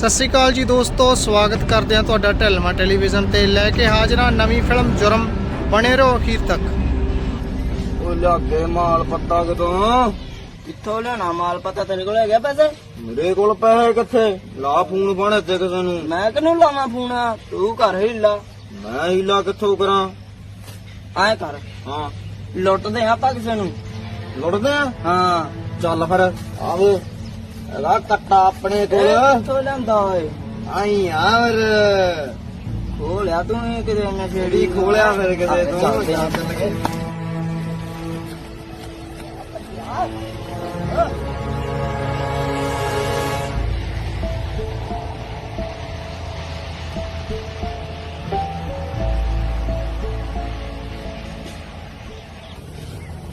ਸਤਿ ਸ਼੍ਰੀ ਅਕਾਲ ਜੀ ਦੋਸਤੋ ਸਵਾਗਤ ਕਰਦੇ ਹਾਂ ਤੁਹਾਡਾ ਢਲਮਾ ਟੈਲੀਵਿਜ਼ਨ ਤੇ ਲੈ ਕੇ ਹਾਜ਼ਰ ਨਵੀਂ ਫਿਲਮ ਜੁਰਮ ਬਣੇ ਰਹੋ ਅਖੀਰ ਤੱਕ। ਉਹ ਲਿਆਗੇ ਮਾਲ ਪੱਤਾ ਕਿਤੋਂ? ਕਿੱਥੋਂ ਲੈਣਾ ਮਾਲ ਪਤਾ? ਤੇਰੇ ਕੋਲ ਹੈਗਾ ਪੈਸੇ? ਮੇਰੇ ਕੋਲ ਪੈਸੇ ਕਿੱਥੇ? ਲਾ ਫੋਨ ਬਣੇ ਤੇ ਕਿਸੇ ਨੂੰ। ਮੈਂ ਕਿਹਨੂੰ ਲਾਵਾਂ ਫੋਨ? ਤੂੰ ਘਰ ਹੀ ਲਾ ਮੈਂ ਹੀਲਾ ਕਿੱਥੋਂ ਕਰਾਂ? ਐ ਕਰ। ਹਾਂ। ਲੁੱਟਦੇ ਆਂ ਆਪਾਂ ਕਿਸੇ ਨੂੰ। ਲੁੱਟਦੇ ਆ ਹਾਂ। ਚੱਲ ਫਿਰ ਆਵੇ। ਇਹਦਾ ਕੱਟਾ ਆਪਣੇ ਕੋਲ। ਕਿੱਥੋਂ ਲੈਂਦਾ ਓਏ? ਆਈ ਯਾਰ ਖੋਲਿਆ ਤੂੰ ਇਹ ਕਿਤੇ ਜਿਹੜੀ ਨਸ਼ੇੜੀ ਖੋਲਿਆ ਫਿਰ ਕਿਤੇ ਤੂੰ। ਚੱਲਦੇ ਆਂ। ਚੱਲ ਕੇ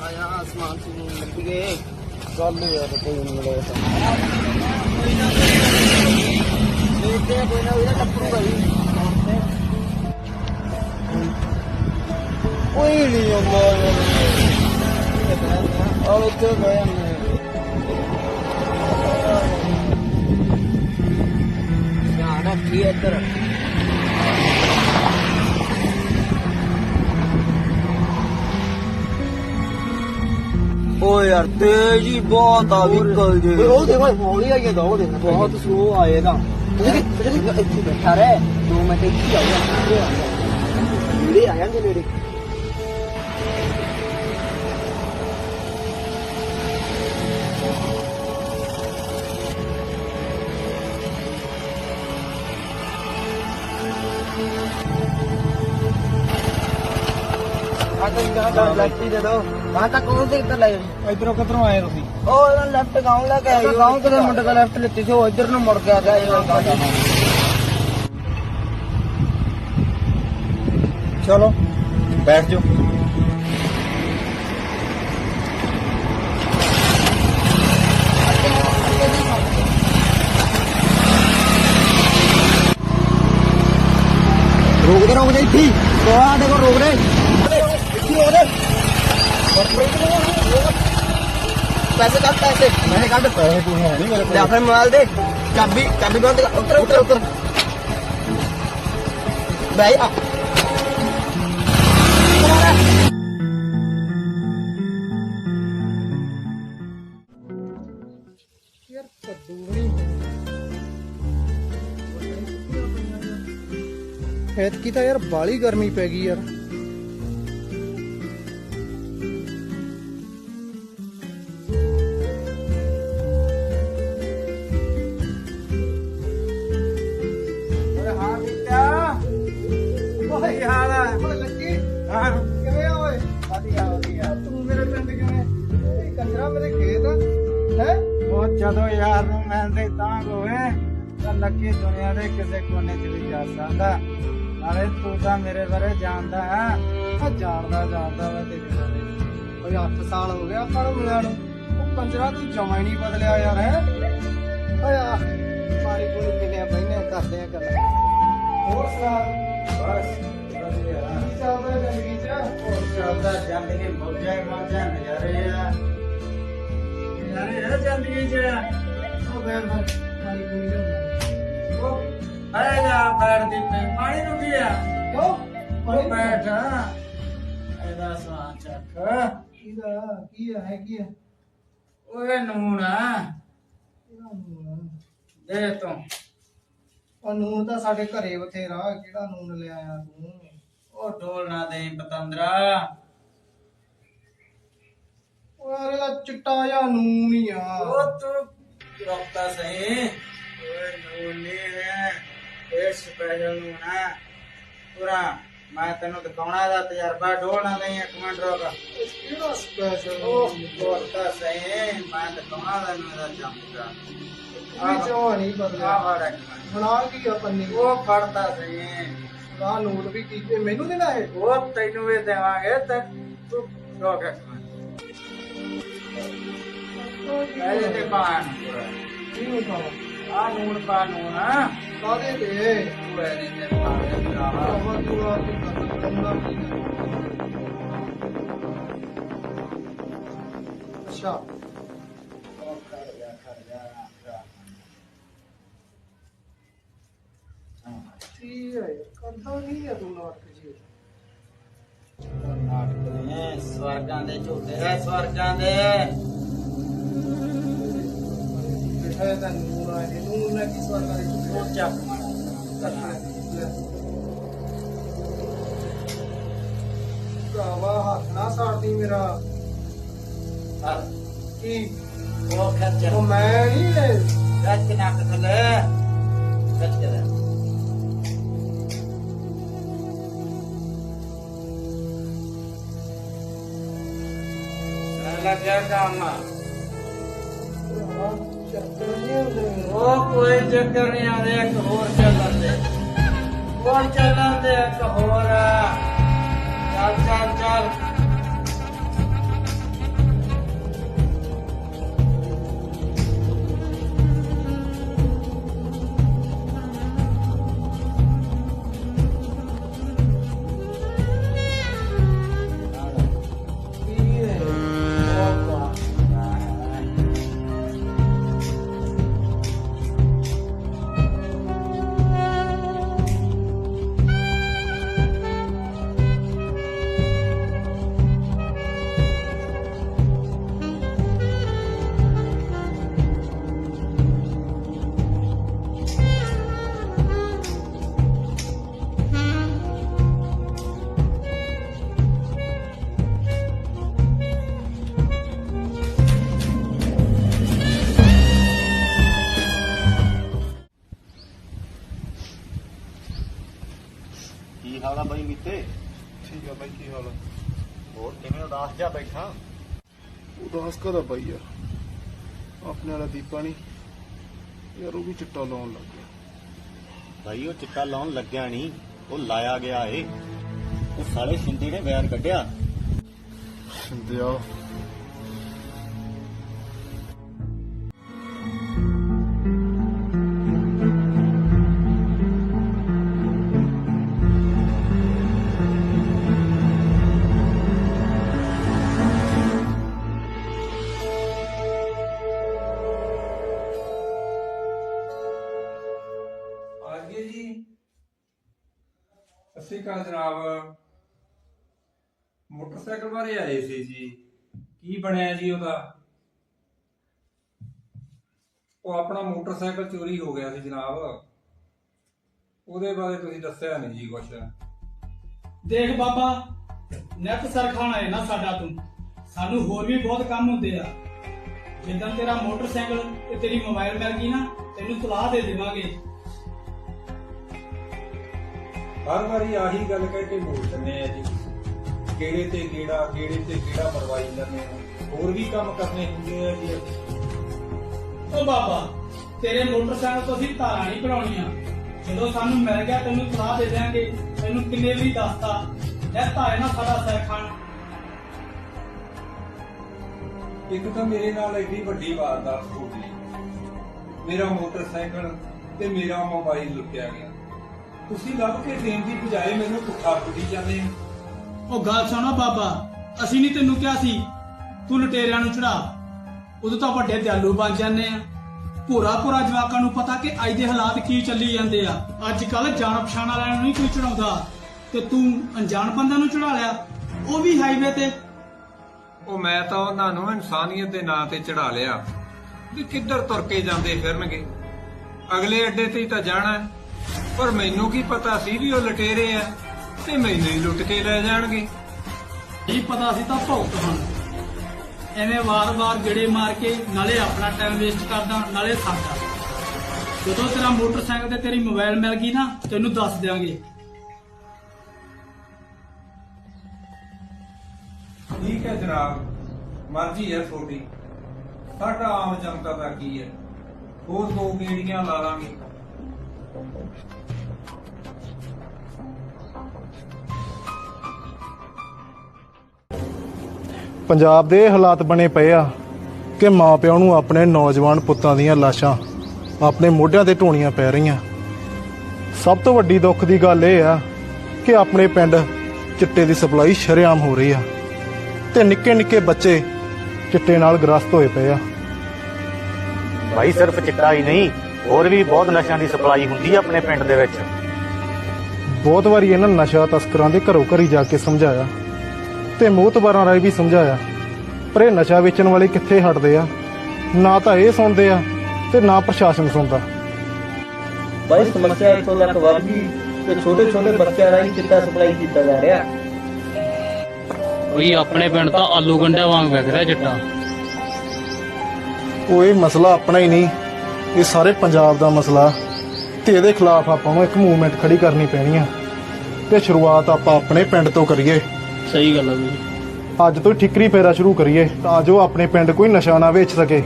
ਆਇਆ ਆਸਮਾਨ ਤੋਂ ਲੱਗ ਗਏ ਚੱਲ ਯਾਰ ਕੋਈ ਨਹੀਂ ਮਿਲੇ ਤਾਂ ਦੇਖਦੇ ਆ ਕੋਈ ਨਾ ਉਹਦਾ ਟੱਪੂ ਭਾਈ ਕੋਈ ਨਹੀਂ ਆਉਂਦਾ ਯਾਰ ਆਲ ਉੱਤੇ ਬਹਿ ਜਾਂਦੇ ਧਿਆਨ ਰੱਖੀ ਇੱਧਰ ਓ ਯਾਰ ਤੇਜ਼ੀ ਬਹੁਤ ਆ ਵਹੀਕਲ ਜੇ। ਉਹ ਦੇਖ ਹੌਲੀ ਆਈਏ ਦਾ ਉਹ ਦੇਖ। ਬਹੁਤ ਸਲੋ ਆਏਗਾ ਇੱਥੇ ਬੈਠਾ ਰਹਿ। ਦੋ ਮਿੰਟ ਇੱਥੇ ਆਉਂਦਾ ਨੇੜੇ ਆ ਜਾਂਦੇ ਨੇੜੇ। ਆ ਤਾਂ ਜਗ੍ਹਾ ਲੈਫਟੀ ਦੇ ਦੋ ਕਹਾਂ ਤੱਕ ਉਹ ਦੇ ਇੱਧਰ ਲੈ ਇਧਰੋਂ ਕਿਧਰੋਂ ਆਏ ਤੁਸੀਂ? ਉਹ ਇਹਨਾਂ ਲੈਫਟ ਗਾਉਂ ਲੈ ਕੇ ਆਈ ਗਾਉਂ ਕਿਤੇ ਮੁੰਡੇ ਦਾ ਲੈਫਟ ਲਿੱਤੀ ਸੀ ਉਹ ਇੱਧਰ ਨੂੰ ਮੁੜ ਗਿਆ ਗਿਆ ਚਲੋ, ਬੈਠ ਜਾਓ। ਰੋਕ ਦੇ ਰੋਕ ਦੇ ਇੱਥੇ ਹੀ। ਸਾਡੇ ਕੋਲ ਰੋਕ ਦੇ। ਪੈਸੇ ਕੱਢ ਪੈਸੇ। ਮੈਂ ਕੱਢ ਪੈਸੇ ਕੋਈ ਹੈ ਨਹੀਂ ਮੇਰੇ ਲੈ ਫਿਰ ਮੋਬਾਈਲ ਦੇ। ਚਾਬੀ ਚਾਬੀ ਬੰਦ ਕਰ ਉੱਤਰ ਉੱਤਰ ਉੱਤਰ। ਬਈ ਆ। ਨਹੀਂ ਐਤਕੀ ਤਾਂ ਯਾਰ ਬਾਲੀ ਗਰਮੀ ਪੈ ਗਈ ਯਾਰ। ਕੰਜਰਾ ਮੇਰੇ ਖੇਤ ਹੈ? ਉਹ ਜਦੋਂ ਯਾਰ ਨੂੰ ਮਿਲਦੇ ਤਾਂ ਹੋਏ ਤਾਂ ਲੱਕੀ ਦੁਨੀਆ ਦੇ ਕਿਸੇ ਕੋਨੇ 'ਚ ਵੀ ਜਾ ਸਕਦਾ। ਨਾਲੇ ਤੂੰ ਤਾਂ ਮੇਰੇ ਬਾਰੇ ਜਾਣਦਾ ਹੈ। ਆ ਜਾਣਦਾ ਜਾਣਦਾ ਮੈਂ ਤੇਰੇ ਬਾਰੇ। ਓਏ 8 ਸਾਲ ਹੋ ਗਿਆ ਆਪਾਂ ਨੂੰ ਮਿਲਿਆ ਨੂੰ। ਉਹ ਕੰਜਰਾ ਤੂੰ ਜਮਾ ਹੀ ਨਹੀਂ ਬਦਲਿਆ ਯਾਰ ਹੈ? ਓਏ ਆ ਪਾਣੀ ਪੂਣੀ ਪੀਨੇ ਬੈਨੇ ਕਰਦੇ ਆ ਗੱਲਾਂ। ਹੋਰ ਸੁਣਾ? ਬਸ ਵਧੀਆ। ਕੀ ਚੱਲਦਾ ਜ਼ਿੰਦਗੀ 'ਚ? ਚੱਲਦਾ ਆ ਜ਼ਿੰਦਗੀ 'ਚ ਉਹ ਬੈਠ ਬੈਠ ਪਾਣੀ ਪੂਣੀ ਉਹ ਆਏ ਜਾ ਬੈਠਦੀ ਪਈ ਪਾਣੀ ਨੂੰ ਕੀ ਆ। ਕਿਉਂ ਉਹ ਬੈਠ ਇਹਦਾ ਸਵਾਂ ਚੱਕ। ਇਹਦਾ ਕੀ ਹੈ ਹੈ ਕੀ ਹੈ ਓਏ ਨੂਨ ਆ। ਦੇ ਤੂੰ ਉਹ ਨੂਨ ਤਾਂ ਸਾਡੇ ਘਰੇ ਬਥੇਰਾ। ਕਿਹੜਾ ਨੂਨ ਲੈ ਆਇਆ ਤੂੰ? ਉਹ ਢੋਲ ਨਾ ਦੇ ਪਤੰਦਰਾ। ਯਾਰ ਇਹਦਾ ਚਿੱਟਾ ਜਿਹਾ ਨੂਨ ਹੀ ਆ। ਉਹ ਤੂੰ ਰੋਕਤਾ ਸਹੀ। ਓਏ ਨੂਨ ਨਹੀਂ ਹੈ ਇਹ ਸਪੈਸ਼ਲ ਨੂਨ ਹੈ। ਪੂਰਾ ਮੈਂ ਤੈਨੂੰ ਦਿਖਾਉਣਾ ਦਾ ਤਜਰਬਾ ਢੋਲ ਨਾ ਦੇ ਇੱਕ ਮਿੰਟ ਰੁਕ। ਕਿਹੜਾ ਸਪੈਸ਼ਲ ਉਹ ਰੋਕਤਾ ਸਹੀ ਮੈਂ ਦਿਖਾਉਣਾ ਦਾ ਨੂੰ ਦਾ ਚਮਚਾ ਵਿੱਚ ਉਹ ਨਹੀਂ ਆ ਫੜ ਇੱਕ ਮਿੰਟ। ਬਣਾ ਕੀ ਆ ਪੰਨੀ? ਉਹ ਫੜਦਾ ਸਹੀ। ਆ ਨੂਨ ਵੀ ਕੀਤੇ ਮੈਨੂੰ ਦੇਣਾ ਹੈ ਉਹ ਤੈਨੂੰ ਵੀ ਦੇਵਾਂਗੇ ਤੇ ਤੂੰ ਰੋਕ ਇੱਕ ਮਿੰਟ ਇਹਦੇ ਤੇ ਪਾਣ ਪੂਰਾ ਇਹਨੂੰ ਖਾਵਾ ਆ ਨੂਨ ਪਾ ਨੂਨ ਆ ਕਾਦੇ ਤੇ ਤੂੰ ਇਹਦੇ ਤੇ ਪਾ ਦੇ ਭਰਾਵਾ ਆਵਾ ਤੂੰ ਆ ਤੂੰ ਕੰਦਾ ਅੱਛਾ। ਉਹ ਕਰ ਜਾ ਕਰ ਜਾ ਆ ਯਾਰ ਕਰਦਾ ਨਹੀਂ ਆ ਤੂੰ ਨਾਟਕ ਜੀ ਨਾਟਕ ਨੇ ਸਵਰਗਾਂ ਦੇ ਹੈ ਸਵਰਗਾਂ ਦੇ। ਬਿਠਾਇਆ ਤਾਂ ਨੂਰ ਆ ਜੇ। ਨੂਰ ਨਾ ਕਿਸ ਵਾਰ ਕਰੇ ਉਹ ਚੱਪ ਮਾਰ। ਭਰਾਵਾ ਹੱਥ ਨਾ ਸਾੜਦੀ ਮੇਰਾ। ਕੀ? ਉਹ ਖੱਚ ਉਹ ਮੈਂ ਨਹੀਂ ਖੱਚ ਨੱਕ ਥੱਲੇ। ਖੱਚ ਦੇ ਲੱਗਿਆ ਕੰਮ ਚੱਕਰ ਨਹੀਂ ਹੁੰਦੇ ਉਹ ਕੋਈ ਚੱਕਰ ਨਹੀਂ ਆਉਂਦੇ, ਇੱਕ ਹੋਰ ਚੱਲਣ ਦੇ। ਹੋਰ ਚੱਲਣ ਦੇ, ਇੱਕ ਹੋਰ ਚੱਲ ਚੱਲ। ਕੀ ਹਾਲ ਆ ਬਾਈ ਮੀਤੇ? ਠੀਕ ਆ ਬਾਈ ਕੀ ਹਾਲ ਆ? ਹੋਰ ਕਿਵੇਂ ਉਦਾਸ ਜਾ ਬੈਠਾ? ਉਦਾਸ ਕਦਾ ਬਾਈ ਯਾਰ ਆਪਣੇ ਵਾਲਾ ਦੀਪਾ ਨਹੀਂ ਯਾਰ ਉਹ ਵੀ ਚਿੱਟਾ ਲਾਉਣ ਲੱਗ ਗਿਆ। ਬਾਈ ਉਹ ਚਿੱਟਾ ਲਾਉਣ ਲੱਗਿਆ ਨਹੀਂ ਉਹ ਲਾਇਆ ਗਿਆ ਏ। ਉਹ ਸਾਲੇ ਸਿੰਦੇ ਨੇ ਵੈਰ ਕੱਢਿਆ। ਸਿੰਧਿਆ ਬਾਰੇ ਆਏ ਸੀ ਜੀ। ਕੀ ਬਣਿਆ ਜੀ ਉਹਦਾ? ਉਹ ਆਪਣਾ ਮੋਟਰਸਾਈਕਲ ਚੋਰੀ ਹੋ ਗਿਆ ਸੀ ਜਨਾਬ। ਉਹਦੇ ਬਾਰੇ ਤੁਸੀਂ ਦੱਸਿਆ ਨਹੀਂ ਜੀ ਕੁਛ। ਦੇਖ ਬਾਬਾ ਨੈਟ ਸਰ ਖਾਣਾ ਹੈ ਨਾ ਸਾਡਾ ਤੂੰ। ਸਾਨੂੰ ਹੋਰ ਵੀ ਬਹੁਤ ਕੰਮ ਹੁੰਦੇ ਆ। ਜਿੱਦਾਂ ਤੇਰਾ ਮੋਟਰਸਾਈਕਲ ਤੇ ਤੇਰੀ ਮੋਬਾਈਲ ਮਿਲ ਗਈ ਨਾ ਤੈਨੂੰ ਸਲਾਹ ਦੇ ਦੇਵਾਂਗੇ। ਹਰ ਵਾਰੀ ਆਹੀ ਗੱਲ ਕਹਿ ਕੇ ਮੋੜ ਦਿੰਦੇ ਆ ਜੀ। ਕਿਹੜੇ ਤੇ ਕਿਹੜਾ ਕਿਹੜੇ ਤੇ ਕਿਹੜਾ ਮਰਵਾਈ ਜਾਂਦੇ ਆ। ਹੋਰ ਵੀ ਕੰਮ ਕਰਨੇ ਹੁੰਦੇ ਆ ਜੀ। ਓ ਬਾਬਾ ਤੇਰੇ ਮੋਟਰਸਾਈਕਲ ਤੋਂ ਅਸੀਂ ਤਾਰਾਂ ਨਹੀਂ ਕਢਾਉਣੀਆਂ। ਜਦੋਂ ਸਾਨੂੰ ਮਿਲ ਗਿਆ ਤੈਨੂੰ ਸਲਾਹ ਦੇ ਦਿਆਂਗੇ। ਤੈਨੂੰ ਕਿੰਨੇ ਵੀ ਦੱਸਤਾ। ਇਹ ਤਾਰੇ ਨਾਲ ਸਾਡਾ ਸਿਰ ਖਾਣ। ਇੱਕ ਤਾਂ ਮੇਰੇ ਨਾਲ ਐਡੀ ਵੱਡੀ ਵਾਰਦਾਤ ਹੋ ਗਈ। ਮੇਰਾ ਮੋਟਰਸਾਈਕਲ ਤੇ ਮੇਰਾ ਮੋਬਾਈਲ ਲੁੱਟਿਆ ਗਿਆ। ਤੁਸੀਂ ਲੱਭ ਕੇ ਦੇਣ ਦੀ ਬਜਾਏ ਮੈਨੂੰ ਪੁੱਠਾ ਕੁੱਟੀ ਜਾਂਦੇ ਹੋ ਉਹ ਗੱਲ ਸੁਣੋ ਬਾਬਾ, ਅਸੀਂ ਨਹੀਂ ਤੈਨੂੰ ਕਿਹਾ ਸੀ, ਤੂੰ ਲਟੇਰਿਆਂ ਨੂੰ ਚੜਾ। ਉਦੋਂ ਤਾਂ ਵੱਡੇ ਦਿਆਲੂ ਬਣ ਜਾਂਦੇ ਆ। ਭੋਰਾ ਭੋਰਾ ਜਵਾਕਾਂ ਨੂੰ ਪਤਾ ਕਿ ਅੱਜ ਦੇ ਹਾਲਾਤ ਕੀ ਚੱਲੀ ਜਾਂਦੇ ਆ। ਅੱਜ ਕੱਲ ਜਾਣ ਪਛਾਣ ਵਾਲਿਆਂ ਨੂੰ ਨਹੀਂ ਕੋਈ ਚੜਾਉਂਦਾ। ਤੇ ਤੂੰ ਅਣਜਾਣ ਬੰਦਿਆਂ ਨੂੰ ਚੜਾ ਲਿਆ। ਉਹ ਵੀ ਹਾਈਵੇ ਤੇ। ਉਹ ਮੈਂ ਤਾਂ ਉਹਨਾਂ ਨੂੰ ਇਨਸਾਨੀਅਤ ਦੇ ਨਾਂ ਤੇ ਚੜਾ ਲਿਆ ਵੀ ਕਿੱਧਰ ਤੁਰ ਕੇ ਜਾਂਦੇ ਫਿਰਨਗੇ। ਅਗਲੇ ਅੱਡੇ ਤੇ ਤਾਂ ਜਾਣਾ ਪਰ ਮੈਨੂੰ ਕੀ ਪਤਾ ਸੀ ਵੀ ਉਹ ਲਟੇਰੇ ਆ। ਤੇ ਮੈਨੂੰ ਹੀ ਲੁੱਟ ਕੇ ਲੈ ਜਾਣਗੇ। ਇਹ ਪਤਾ ਸੀ ਤਾਂ ਭੌਂਕ ਹਨ ਐਵੇਂ ਵਾਰ-ਵਾਰ ਗੇੜੇ ਮਾਰ ਕੇ ਨਾਲੇ ਆਪਣਾ ਟਾਈਮ ਵੇਸਟ ਕਰਦਾ ਨਾਲੇ ਸਾਡਾ ਜਦੋਂ ਤੇਰਾ ਮੋਟਰਸਾਈਕਲ ਤੇ ਤੇਰੀ ਮੋਬਾਈਲ ਮਿਲ ਗਈ ਨਾ ਤੈਨੂੰ ਦੱਸ ਦਿਆਂਗੇ। ਠੀਕ ਹੈ ਜਨਾਬ ਮਰਜ਼ੀ ਹੈ ਤੁਹਾਡੀ। ਸਾਡਾ ਆਮ ਜਨਤਾ ਦਾ ਕੀ ਹੈ? ਹੋਰ ਦੋ ਗੇੜੀਆਂ ਲਾ ਲਾਂਗੇ। ਪੰਜਾਬ ਦੇ ਹਾਲਾਤ ਬਣੇ ਪਏ ਆ ਕਿ ਮਾਪਿਆਂ ਨੂੰ ਆਪਣੇ ਨੌਜਵਾਨ ਪੁੱਤਾਂ ਦੀਆਂ ਲਾਸ਼ਾਂ ਆਪਣੇ ਮੋਢਿਆਂ ਤੇ ਢੋਣੀਆਂ ਪੈ ਰਹੀਆਂ। ਸਭ ਤੋਂ ਵੱਡੀ ਦੁੱਖ ਦੀ ਗੱਲ ਇਹ ਆ ਕਿ ਆਪਣੇ ਪਿੰਡ ਚਿੱਟੇ ਦੀ ਸਪਲਾਈ ਸ਼ਰੇਆਮ ਹੋ ਰਹੀ ਆ ਤੇ ਨਿੱਕੇ ਨਿੱਕੇ ਬੱਚੇ ਚਿੱਟੇ ਨਾਲ ਗ੍ਰਸਤ ਹੋਏ ਪਏ ਆ। ਭਾਈ ਸਿਰਫ ਚਿੱਟਾ ਹੀ ਨਹੀਂ, ਹੋਰ ਵੀ ਬਹੁਤ ਨਸ਼ਿਆਂ ਦੀ ਸਪਲਾਈ ਹੁੰਦੀ ਆ ਆਪਣੇ ਪਿੰਡ ਦੇ ਵਿੱਚ। ਬਹੁਤ ਵਾਰੀ ਇਹਨਾਂ ਨਸ਼ਾ ਤਸਕਰਾਂ ਦੇ ਘਰੋਂ ਘਰੀ ਜਾ ਕੇ ਸਮਝਾਇਆ ਤੇ ਮੋਤਬਾਰਾਂ ਰਾਹੀਂ ਵੀ ਸਮਝਾਇਆ ਪਰ ਇਹ ਨਸ਼ਾ ਵੇਚਣ ਵਾਲੇ ਕਿੱਥੇ ਹਟਦੇ ਆ? ਨਾ ਤਾਂ ਇਹ ਸੁਣਦੇ ਆ ਤੇ ਨਾ ਪ੍ਰਸ਼ਾਸਨ ਸੁਣਦਾ। ਬਾਈ ਸਮੱਸਿਆ ਇੱਥੋਂ ਤੱਕ ਵੱਧ ਗਈ ਕਿ ਛੋਟੇ ਛੋਟੇ ਬੱਚਿਆਂ ਰਾਹੀਂ ਚਿੱਟਾ ਸਪਲਾਈ ਕੀਤਾ ਜਾ ਰਿਹਾ? ਉਹੀ ਆਪਣੇ ਪਿੰਡ ਤਾਂ ਆਲੂ ਗੰਡਿਆਂ ਵਾਂਗ ਵਿਕ ਰਿਹਾ ਚਿੱਟਾ। ਉਹ ਇਹ ਮਸਲਾ ਆਪਣਾ ਹੀ ਨਹੀਂ ਇਹ ਸਾਰੇ ਪੰਜਾਬ ਦਾ ਮਸਲਾ ਤੇ ਇਹਦੇ ਖਿਲਾਫ ਆਪਾਂ ਨੂੰ ਇੱਕ ਮੂਵਮੈਂਟ ਖੜੀ ਕਰਨੀ ਪੈਣੀ ਆ। ਤੇ ਸ਼ੁਰੂਆਤ ਆਪਾਂ ਆਪਣੇ ਪਿੰਡ ਤੋਂ ਕਰੀਏ। ਸਹੀ ਗੱਲ ਆ ਬਈ ਅੱਜ ਤੋਂ ਠਿਕਰੀ ਫੇਰਾ ਸ਼ੁਰੂ ਕਰੀਏ ਤਾਂ ਜੋ ਆਪਣੇ ਪਿੰਡ ਕੋਈ ਨਸ਼ਾ ਨਾ ਵੇਚ ਸਕੇ।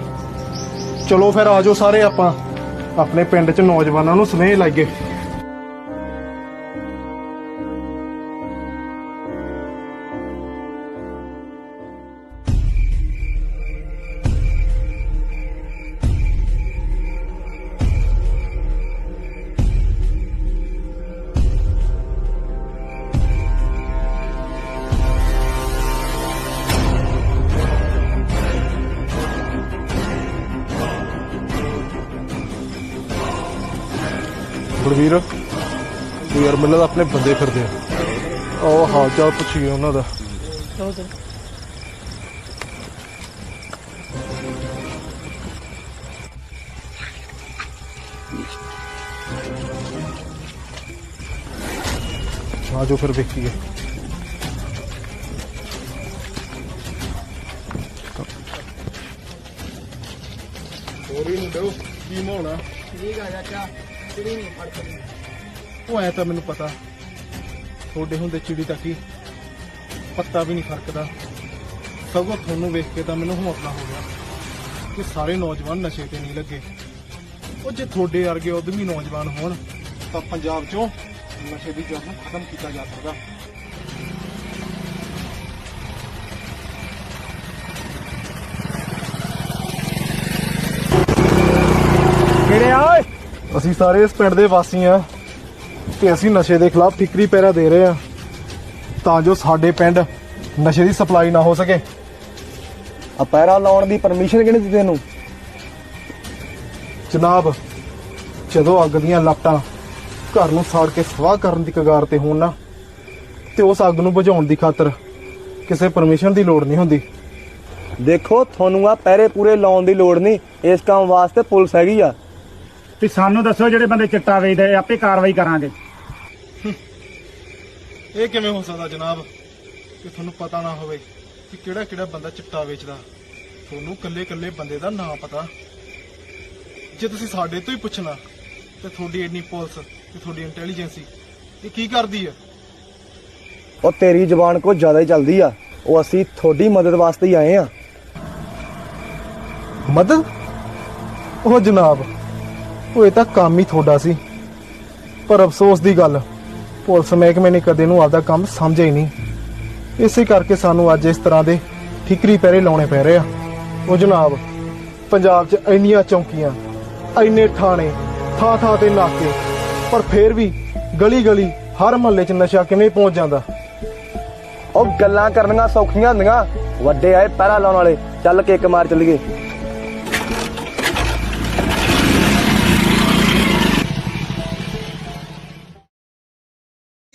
ਚਲੋ ਫਿਰ ਆਜੋ ਸਾਰੇ ਆਪਾਂ ਆਪਣੇ ਪਿੰਡ 'ਚ ਨੌਜਵਾਨਾਂ ਨੂੰ ਸੁਨੇਹ ਲਾਈਏ। ਬਲਵੀਰ ਉਹ ਯਾਰ ਮੈਨੂੰ ਆਪਣੇ ਬੰਦੇ ਫਿਰਦੇ ਆ। ਉਹ ਹਾਲ ਚਾਲ ਪੁੱਛੀਏ ਉਹਨਾਂ ਦਾ। ਆਜੋ ਫਿਰ ਵੇਖੀਏ। ਹੋਰੀ ਨੂੰ ਦਿਓ ਕੀ ਮੋਣਾ ਠੀਕ ਆ ਚਾਚਾ। ਚਿੜੀ ਨਹੀਂ ਫੜਕਦੀ ਉਹ ਐ ਤਾਂ ਮੈਨੂੰ ਪਤਾ। ਤੁਹਾਡੇ ਹੁੰਦੇ ਚਿੜੀ ਤੱਕ ਹੀ ਪੱਤਾ ਵੀ ਨਹੀਂ ਫਰਕਦਾ ਸਗੋਂ ਤੁਹਾਨੂੰ ਵੇਖ ਕੇ ਤਾਂ ਮੈਨੂੰ ਹੌਸਲਾ ਹੋ ਗਿਆ ਕਿ ਸਾਰੇ ਨੌਜਵਾਨ ਨਸ਼ੇ ਤੇ ਨਹੀਂ ਲੱਗੇ। ਉਹ ਜੇ ਤੁਹਾਡੇ ਵਰਗੇ ਉਦਮੀ ਨੌਜਵਾਨ ਹੋਣ ਤਾਂ ਪੰਜਾਬ 'ਚੋਂ ਨਸ਼ੇ ਦੀ ਜੜ ਨੂੰ ਖਤਮ ਕੀਤਾ ਜਾ ਸਕਦਾ। ਕਿਹੜੇ ਆ ਓਏ? ਅਸੀਂ ਸਾਰੇ ਇਸ ਪਿੰਡ ਦੇ ਵਾਸੀ ਆ ਤੇ ਅਸੀਂ ਨਸ਼ੇ ਦੇ ਖਿਲਾਫ ਠਿਕਰੀ ਪਹਿਰਾ ਦੇ ਰਹੇ ਆ ਤਾਂ ਜੋ ਸਾਡੇ ਪਿੰਡ ਨਸ਼ੇ ਦੀ ਸਪਲਾਈ ਨਾ ਹੋ ਸਕੇ। ਆ ਪੈਰਾ ਲਾਉਣ ਦੀ ਪਰਮਿਸ਼ਨ ਕਿਹਨੇ ਦਿੱਤੀ ਤੈਨੂੰ? ਜਨਾਬ ਜਦੋਂ ਅੱਗ ਦੀਆਂ ਲਪਟਾਂ ਘਰ ਨੂੰ ਸਾੜ ਕੇ ਸਵਾਹ ਕਰਨ ਦੀ ਕਗਾਰ ਤੇ ਹੋਣ ਨਾ ਤੇ ਉਸ ਅੱਗ ਨੂੰ ਬੁਝਾਉਣ ਦੀ ਖਾਤਰ ਕਿਸੇ ਪਰਮਿਸ਼ਨ ਦੀ ਲੋੜ ਨਹੀਂ ਹੁੰਦੀ। ਦੇਖੋ ਤੁਹਾਨੂੰ ਆ ਪੈਰੇ ਪੂਰੇ ਲਾਉਣ ਦੀ ਲੋੜ ਨਹੀਂ। ਇਸ ਕੰਮ ਵਾਸਤੇ ਪੁਲਿਸ ਹੈਗੀ ਆ। ਤੇ ਸਾਨੂੰ ਦੱਸੋ ਜਿਹੜੇ ਬੰਦੇ ਚਿੱਟਾ ਵੇਚਦੇ ਆ, ਆਪੇ ਕਾਰਵਾਈ ਕਰਾਂਗੇ। ਇਹ ਕਿਵੇਂ ਹੋ ਸਕਦਾ ਜਨਾਬ ਕਿ ਤੁਹਾਨੂੰ ਪਤਾ ਨਾ ਹੋਵੇ ਕਿ ਕਿਹੜਾ ਕਿਹੜਾ ਬੰਦਾ ਚਿੱਟਾ ਵੇਚਦਾ? ਤੁਹਾਨੂੰ ਕੱਲੇ ਕੱਲੇ ਬੰਦੇ ਦਾ ਨਾਂ ਪਤਾ। ਜੇ ਤੁਸੀਂ ਸਾਡੇ ਤੋਂ ਹੀ ਪੁੱਛਣਾ ਤੇ ਤੁਹਾਡੀ ਇੰਨੀ ਪੁਲਿਸ ਤੇ ਤੁਹਾਡੀ ਇੰਟੈਲੀਜੈਂਸੀ ਇਹ ਕੀ ਕਰਦੀ ਹੈ ਉਹ ਤੇਰੀ ਜ਼ਬਾਨ ਕੋ ਜ਼ਿਆਦਾ ਹੀ ਚੱਲਦੀ ਆ। ਉਹ ਅਸੀਂ ਤੁਹਾਡੀ ਮਦਦ ਵਾਸਤੇ ਹੀ ਆਏ ਆ। ਮਦਦ? ਉਹ ਜਨਾਬ ਉਹ ਇਹ ਤਾਂ ਕੰਮ ਹੀ ਤੁਹਾਡਾ ਸੀ। ਪਰ ਅਫਸੋਸ ਦੀ ਗੱਲ, ਪੁਲਿਸ ਮਹਿਕਮੇ ਨੇ ਕਦੇ ਨੂੰ ਆਪਦਾ ਕੰਮ ਸਮਝਿਆ ਹੀ ਨਹੀਂ। ਇਸੇ ਕਰਕੇ ਸਾਨੂੰ ਅੱਜ ਇਸ ਤਰ੍ਹਾਂ ਦੇ ਠਿਕਰੀ ਪਹਿਰੇ ਲਾਉਣੇ ਪੈ ਰਹੇ ਆ। ਉਹ ਜਨਾਬ, ਪੰਜਾਬ 'ਚ ਇੰਨੀਆਂ ਚੌਂਕੀਆਂ, ਇੰਨੇ ਥਾਣੇ ਥਾਂ ਥਾਂ ਤੇ ਨਾਕੇ, ਪਰ ਫੇਰ ਵੀ ਗਲੀ ਗਲੀ ਹਰ ਮਹੱਲੇ 'ਚ ਨਸ਼ਾ ਕਿਵੇਂ ਪਹੁੰਚ ਜਾਂਦਾ? ਉਹ ਗੱਲਾਂ ਕਰਨੀਆਂ ਸੌਖੀਆਂ ਹੁੰਦੀਆਂ। ਵੱਡੇ ਆਏ ਪਹਿਰਾ ਲਾਉਣ ਵਾਲੇ, ਚੱਲ ਕੇ ਇੱਕ ਮਾਰ ਚੱਲੀਏ।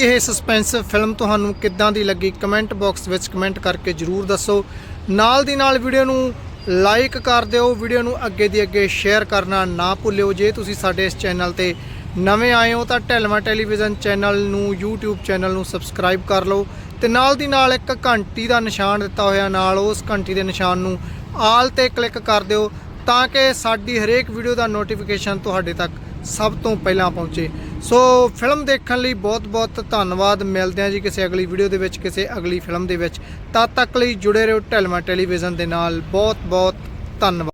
ਇਹ ਸਸਪੈਂਸ ਫਿਲਮ ਤੁਹਾਨੂੰ ਕਿੱਦਾਂ ਦੀ ਲੱਗੀ? ਕਮੈਂਟ ਬਾਕਸ ਵਿੱਚ ਕਮੈਂਟ ਕਰਕੇ ਜਰੂਰ ਦੱਸੋ। ਨਾਲ ਦੀ ਨਾਲ ਵੀਡੀਓ ਨੂੰ ਲਾਈਕ ਕਰ ਦਿਓ। ਵੀਡੀਓ ਨੂੰ ਅੱਗੇ ਦੀ ਅੱਗੇ ਸ਼ੇਅਰ ਕਰਨਾ ਨਾ ਭੁੱਲਿਓ। ਜੇ ਤੁਸੀਂ ਸਾਡੇ ਇਸ ਚੈਨਲ ਤੇ ਨਵੇਂ ਆਏ ਹੋ, ਤਾਂ ਢਲਵਾ ਟੈਲੀਵਿਜ਼ਨ ਚੈਨਲ ਨੂੰ, YouTube ਚੈਨਲ ਨੂੰ ਸਬਸਕ੍ਰਾਈਬ ਕਰ ਲਓ। ਤੇ ਨਾਲ ਦੀ ਨਾਲ ਇੱਕ ਘੰਟੀ ਦਾ ਨਿਸ਼ਾਨ ਦਿੱਤਾ ਹੋਇਆ ਨਾਲ, ਉਸ ਘੰਟੀ ਦੇ ਨਿਸ਼ਾਨ ਨੂੰ ਆਲ ਤੇ ਕਲਿੱਕ ਕਰ ਦਿਓ, ਤਾਂ ਕਿ ਸਾਡੀ ਹਰੇਕ ਵੀਡੀਓ ਦਾ ਨੋਟੀਫਿਕੇਸ਼ਨ ਤੁਹਾਡੇ ਤੱਕ ਸਭ ਤੋਂ ਪਹਿਲਾਂ ਪਹੁੰਚੇ। ਸੋ ਫਿਲਮ ਦੇਖਣ ਲਈ ਬਹੁਤ-ਬਹੁਤ ਧੰਨਵਾਦ। ਮਿਲਦੇ ਹਾਂ ਜੀ ਕਿਸੇ ਅਗਲੀ ਵੀਡੀਓ ਦੇ ਵਿੱਚ, ਕਿਸੇ ਅਗਲੀ ਫਿਲਮ ਦੇ ਵਿੱਚ। ਤਦ ਤੱਕ ਲਈ ਜੁੜੇ ਰਹੋ ਢਲਮਾ ਟੈਲੀਵਿਜ਼ਨ ਦੇ ਨਾਲ। ਬਹੁਤ-ਬਹੁਤ ਧੰਨਵਾਦ।